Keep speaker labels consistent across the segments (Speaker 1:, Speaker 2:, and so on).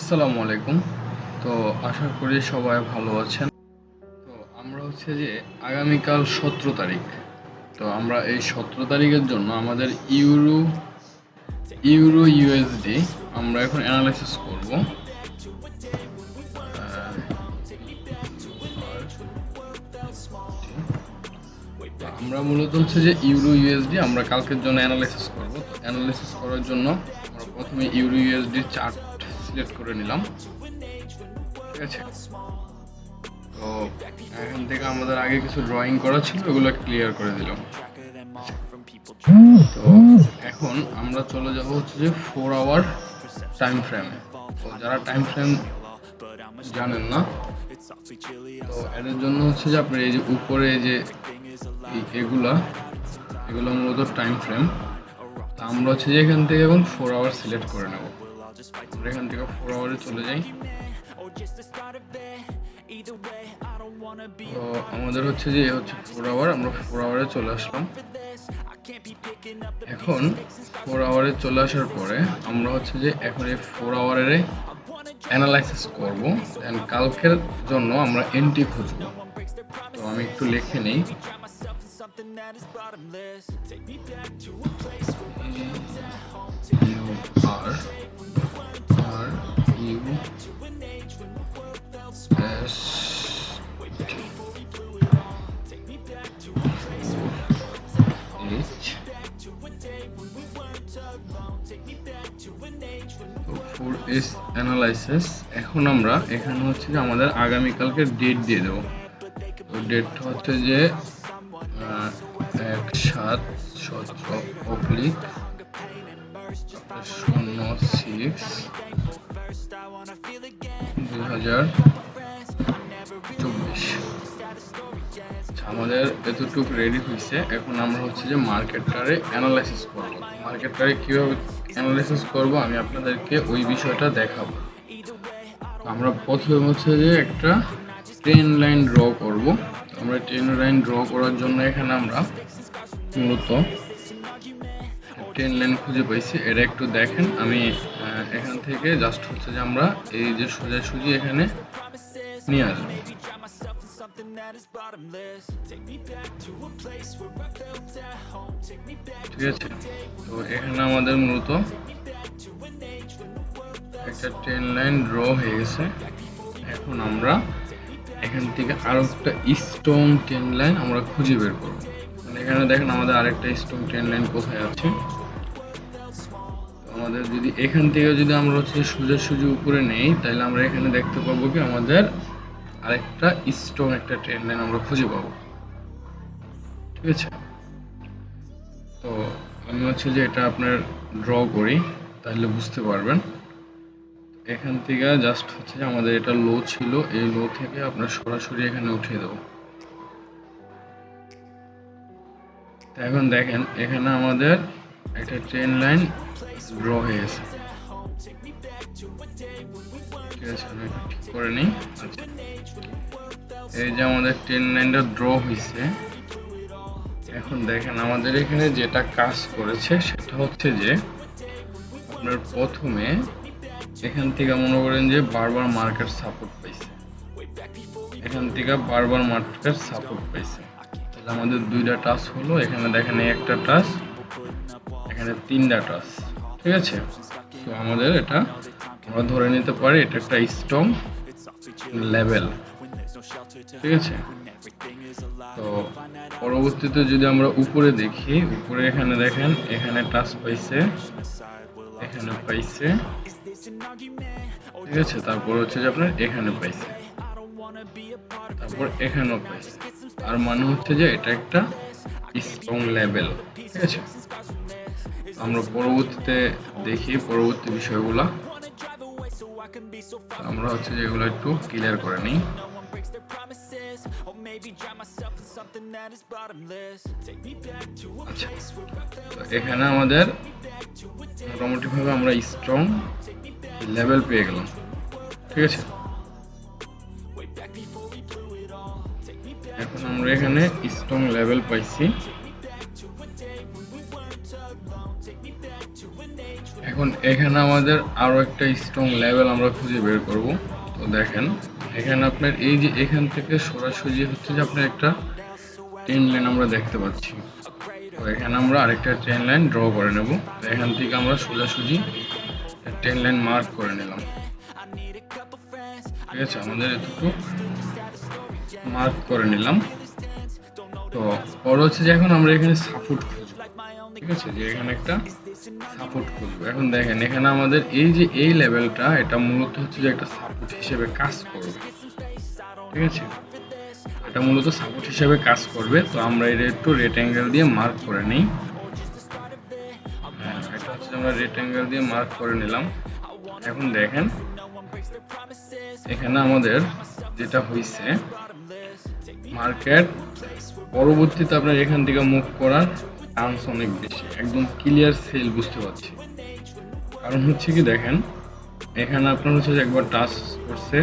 Speaker 1: আসসালামু আলাইকুম। তো আশা করি সবাই ভালো আছেন। তো আমরা হচ্ছে যে আগামীকাল সতেরো তারিখ। তো আমরা এই সতেরো তারিখের জন্য আমাদের ইউরো ইউরো ইউএসডি আমরা এখন অ্যানালাইসিস করব। আমরা মূলত হচ্ছে যে ইউরো ইউএসডি আমরা কালকের জন্য অ্যানালাইসিস করব। তো অ্যানালাইসিস করার জন্য আমরা প্রথমে ইউরো ইউএসডি চার্ট সিলেক্ট করে নিলাম। ঠিক আছে? তো এখান থেকে আমাদের আগে কিছু ড্রয়িং করা ছিল, ওগুলো ক্লিয়ার করে দিলাম। তো এখন আমরা চলে যাব হচ্ছে যে ফোর আওয়ার টাইম ফ্রেমে তো যারা টাইম ফ্রেম জানেন না, তো এদের জন্য হচ্ছে যে আপনার এই যে উপরে যে এগুলা, এগুলো মূলত টাইম ফ্রেম আমরা হচ্ছে যে এখান থেকে এখন ফোর আওয়ার সিলেক্ট করে নেব। এখান থেকে ফোর আওয়ারে চলে যাই তো আমাদের হচ্ছে যে হচ্ছে ফোর আওয়ার আমরা ফোর আওয়ারে চলে আসলাম। এখন ফোর আওয়ারে চলে আসার পরে আমরা হচ্ছে যে এখন এই ফোর আওয়ারের অ্যানালাইসিস করব। অ্যান্ড কালকের জন্য আমরা এন্ট্রি খুঁজব। তো আমি একটু লিখে নিই। আর ফোর অ্যানালাইসিস এখন আমরা এখানে হচ্ছে যে আমাদের আগামীকালকে ডেট দিয়ে দেবো। তো ডেটটা হচ্ছে যে এক সাত সতেরো অবলিক শূন্য সিক্স দুই হাজার চব্বিশ। আচ্ছা, আমাদের এতটুকু রেডি হয়েছে। এখন আমরা হচ্ছে যে মার্কেটটারে অ্যানালাইসিস করব। মার্কেটটারে কীভাবে অ্যানালাইসিস করব আমি আপনাদেরকে ওই বিষয়টা দেখাবো। আমরা প্রথমে হচ্ছে যে একটা ট্রেন লাইন ড্র করব। আমরা ট্রেন লাইন ড্র করার জন্য এখানে আমরা মূলত ট্রেন লাইন খুঁজে পাইছি। এটা একটু দেখেন আমি এখান থেকে জাস্ট হচ্ছে যে আমরা এই যে সোজাসুজি এখানে নিয়ে আসব। ঠিক আছে? তো এখানে আমাদের মূলত একটা ট্রেন লাইন ড্র হয়ে গেছে। এখন আমরা এখান থেকে আরও একটা স্ট্রং ট্রেন লাইন আমরা খুঁজে বের করব। মানে এখানে দেখেন আমাদের আরেকটা স্ট্রং ট্রেন লাইন কোথায় আছে? আমাদের যদি এখান থেকে যদি আমরা হচ্ছে সোজাসুজি উপরে নেই, তাহলে আমরা এখানে দেখতে পাবো কি আমাদের আরেকটা স্ট্রং একটা ট্রেন লাইন আমরা খুঁজে পাবো। ঠিক আছে? তো আমি হচ্ছে যে এটা আপনার ড্র করি, তাহলে বুঝতে পারবেন। এখান থেকে জাস্ট হচ্ছে যে আমাদের এটা লো ছিল, এই লো থেকে আপনার সরাসরি এখানে উঠিয়ে দেবো। এখন দেখেন, এখানে আমাদের একটা ট্রেন লাইন ড্র হয়ে গেছে। করে নিই। আচ্ছা। এই যে আমাদের ট্রেন লাইনটা ড্র হয়েছে এখন দেখেন আমাদের এখানে যেটা কাজ করেছে সেটা হচ্ছে যে আপনার প্রথমে এখান থেকে মনে করেন যে বারবার মার্কেট সাপোর্ট পাইছে। এখান থেকে বারবার মার্কেট সাপোর্ট পাইছে। আমাদের দুইটা টাচ হলো, এখানে দেখেন একটা টাচ এখানে তিনটা টাচ ঠিক আছে? তো আমাদের এটা, আমরা ধরে নিতে পারি, এটা একটা স্ট্রং লেভেল ঠিক আছে? তো পরবর্তীতে যদি আমরা উপরে দেখি, উপরে এখানে দেখেন, এখানে টাচ পাইছে, এখানে পাইছে, ঠিক আছে? তারপর হচ্ছে যে আপনার এখানে পাইছে, তারপর এখানেও পাইছে। আর মানে হচ্ছে যে এটা একটা স্ট্রং লেভেল ঠিক আছে? আমরা পরবর্তীতে দেখি পরবর্তী বিষয়গুলো। আমরা হচ্ছে যেগুলো একটু ক্লিয়ার করে নিই। আচ্ছা এখানে আমাদের মোটামুটিভাবে আমরা স্ট্রং লেভেল পেয়ে গেলাম। ঠিক আছে? এখন আমরা এখানে স্ট্রং লেভেল পাইছি। এখন এখন আমাদের আরও একটা স্ট্রং লেভেল আমরা খুঁজে বের করব। তো দেখেন, এখানে আপনার এই যে এখান থেকে সরাসরি হচ্ছে যে আপনার একটা ট্রেন লাইন আমরা দেখতে পাচ্ছি। তো এখানে আমরা আরেকটা ট্রেন লাইন ড্র করে নেব। তো এখান থেকে আমরা সোজাসুজি ট্রেন লাইন মার্ক করে নিলাম। ঠিক আছে, আমাদের এতটুকু মার্ক করে নিলাম। তো পরে হচ্ছে যে এখন আমরা এখানে সাপোর্ট খুঁজবো। ঠিক আছে যে এখানে একটা সাপোর্ট খুঁজবো এখন দেখেন এখানে আমাদের এই যে এই লেভেলটা এটা মূলত হচ্ছে যে একটা সাপোর্ট হিসেবে কাজ করবে। ঠিক আছে? এটা মূলত সাপোর্ট হিসেবে কাজ করবে। তো আমরা এটা একটু রেট অ্যাঙ্গেল দিয়ে মার্ক করে নিই। হ্যাঁ এটা হচ্ছে আমরা রেট অ্যাঙ্গেল দিয়ে মার্ক করে নিলাম। এখন দেখেন এখানে আমাদের যেটা হয়েছে মার্কেট পরবর্তীতে আপনার এখান থেকে মুভ করার চান্স অনেক বেশি। একদম ক্লিয়ার সেল বুঝতে পারছি। কারণ হচ্ছে কি দেখেন, এখানে আপনার হচ্ছে যে একবার টাচ করছে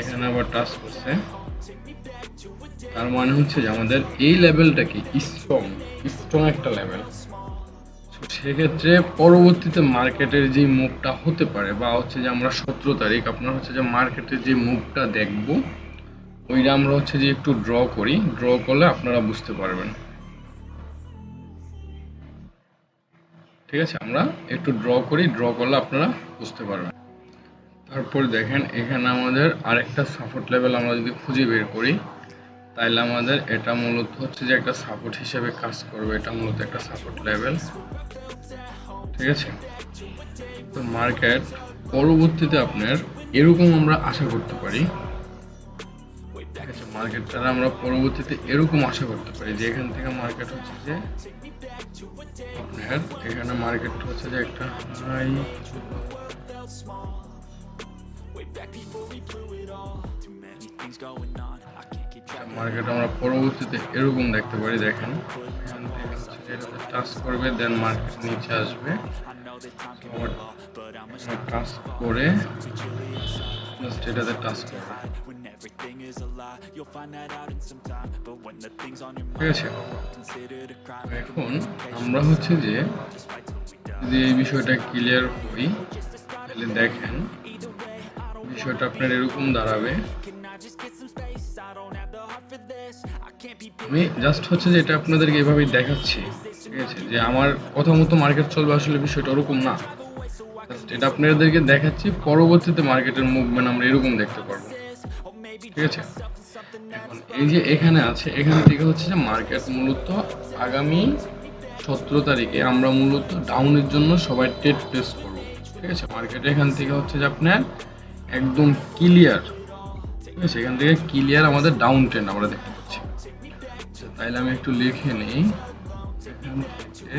Speaker 1: এখানে আবার টাচ করছে। তার মানে হচ্ছে যে আমাদের এই লেভেলটা কি? স্ট্রং স্ট্রং একটা লেভেল সেক্ষেত্রে পরবর্তীতে মার্কেটের যে মুভটা হতে পারে বা হচ্ছে যে আমরা সতেরো তারিখ আপনার হচ্ছে যে মার্কেটের যে মুভটা দেখব, ওইটা আমরা হচ্ছে যে একটু ড্র করি। ড্র করলে আপনারা বুঝতে পারবেন। ঠিক আছে, আমরা একটু ড্র করি ড্র করলে আপনারা বুঝতে পারবেন। তারপর দেখেন, এখানে আমাদের আরেকটা সাপোর্ট লেভেল আমরা যদি খুঁজে বের করি তাহলে আমাদের এটা মূলত হচ্ছে যে একটা সাপোর্ট হিসেবে কাজ করবে, এটা মূলত একটা সাপোর্ট লেভেল ঠিক আছে? তো মার্কেট পরবর্তীতে আপনার এরকম আমরা আশা করতে পারি। মার্কেট দ্বারা আমরা পরবর্তীতে এরকম আশা করতে পারি যে এখান থেকে মার্কেট হচ্ছে যে এখানে মার্কেট হচ্ছে যে একটা হাই মার্কেট আমরা পরবর্তীতে এরকম দেখতে পারি, দেখেন। টাচ করবে দেন মার্কেট নিচে আসবে। টাচ করে জাস্ট এটাতে টাচ করবে ঠিক আছে? এখন আমরা হচ্ছে যে যদি এই বিষয়টা ক্লিয়ার হই তাহলে দেখেন, বিষয়টা আপনার এরকম দাঁড়াবে। আমি জাস্ট হচ্ছে যে এটা আপনাদেরকে এভাবেই দেখাচ্ছি, ঠিক আছে? যে আমার কথা মতো মার্কেট চলবে আসলে বিষয়টা ওরকম না। এটা আপনাদেরকে দেখাচ্ছি। পরবর্তীতে মার্কেটের মুভমেন্ট আমরা এরকম দেখতে পারব। ঠিক আছে? এখন এই যে এখানে আছে এখান থেকে হচ্ছে যে মার্কেট মূলত আগামী সতেরো তারিখে আমরা মূলত ডাউনের জন্য সবাই টেট প্লেস করব। ঠিক আছে? মার্কেট এখান থেকে হচ্ছে যে আপনার একদম ক্লিয়ার ঠিক আছে? এখান থেকে ক্লিয়ার আমাদের ডাউন ট্রেন্ড আমরা দেখতে পাচ্ছি। আচ্ছা, তাইলে আমি একটু লিখে নিই। এখান থেকে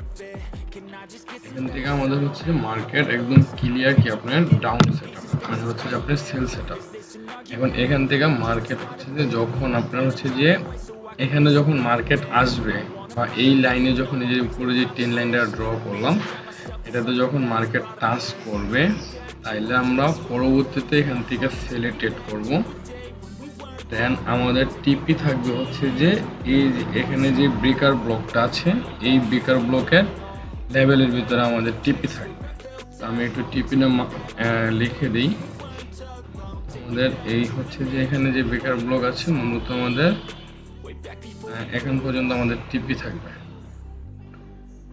Speaker 1: এখান থেকে আমাদের হচ্ছে যে মার্কেট একদম ক্লিয়ার কি আপনার ডাউন সেট মানে হচ্ছে যে আপনার সেল সেট এখন এখান থেকে মার্কেট হচ্ছে যে যখন আপনার হচ্ছে যে এখানে যখন মার্কেট আসবে, বা এই লাইনে যখন এই যে উপরে যে টেন লাইনটা ড্র করলাম, এটাতে যখন মার্কেট টাচ করবে, তাইলে আমরা পরবর্তীতে এখান থেকে সেলে ট্রেড করব। দেন আমাদের টিপি থাকবে হচ্ছে যে এই এখানে যে ব্রেকার ব্লকটা আছে, এই ব্রেকার ব্লকের লেভেলের ভিতরে আমাদের টিপি থাকবে। তো আমি একটু টিপি নাম লিখে দিই। আমাদের এই হচ্ছে যে এখানে যে বেকার ব্লক আছে, মূলত আমাদের এখন পর্যন্ত আমাদের টিপি থাকবে।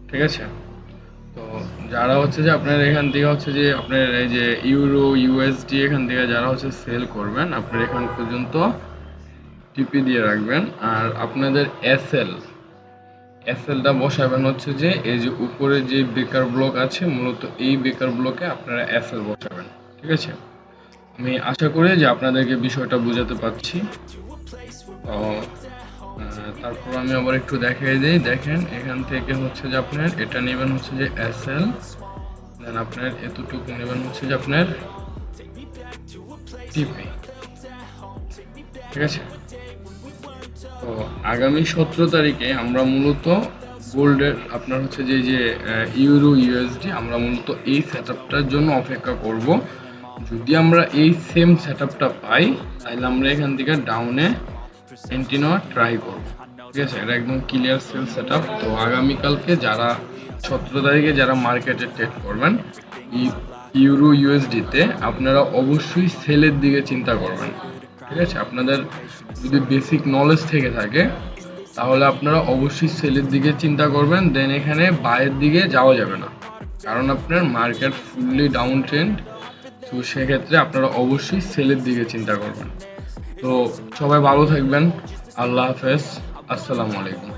Speaker 1: ঠিক আছে? তো যারা হচ্ছে যে আপনার এখান থেকে হচ্ছে যে আপনার এই যে ইউরো, ইউএসডি এখান থেকে যারা হচ্ছে সেল করবেন, আপনার এখান পর্যন্ত টিপি দিয়ে রাখবেন। আর আপনাদের এসএল এসএলটা বসাবেন হচ্ছে যে, এই যে উপরে যে বেকার ব্লক আছে, মূলত এই বেকার ব্লকে আপনারা এসএল বসাবেন, ঠিক আছে? আমি আশা করি যে আপনাদেরকে বিষয়টা বোঝাতে পারছি। তারপর আমি আবার একটু দেখাই দিই। দেখেন, এখান থেকে হচ্ছে যে আপনার, এটা নেবেন হচ্ছে যে এস এল দেন আপনার এতটুকু নেবেন হচ্ছে যে আপনার টিপি ঠিক আছে? তো আগামী সতেরো তারিখে আমরা মূলত গোল্ডের আপনার হচ্ছে যে যে ইউরো, ইউএসডি, আমরা মূলত এই সেট জন্য অপেক্ষা করব। যদি আমরা এই সেম সেট পাই, তাহলে আমরা এখান থেকে ডাউনে এন্ট্রি নেওয়ার ট্রাই করব। ঠিক আছে? এটা একদম ক্লিয়ার সেল সেট তো আগামীকালকে যারা সতেরো তারিখে যারা মার্কেটে ট্রেড করবেন ইউরো ইউএসডিতে আপনারা অবশ্যই সেলের দিকে চিন্তা করবেন। ঠিক আছে? আপনাদের যদি বেসিক নলেজ থেকে থাকে, তাহলে আপনারা অবশ্যই সেলের দিকে চিন্তা করবেন দেন এখানে বায়ের দিকে যাওয়া যাবে না। কারণ আপনার মার্কেট ফুললি ডাউন ট্রেন্ড তো সেক্ষেত্রে আপনারা অবশ্যই সেলের দিকে চিন্তা করবেন। তো সবাই ভালো থাকবেন। আল্লাহ হাফেজ। আসসালামু আলাইকুম।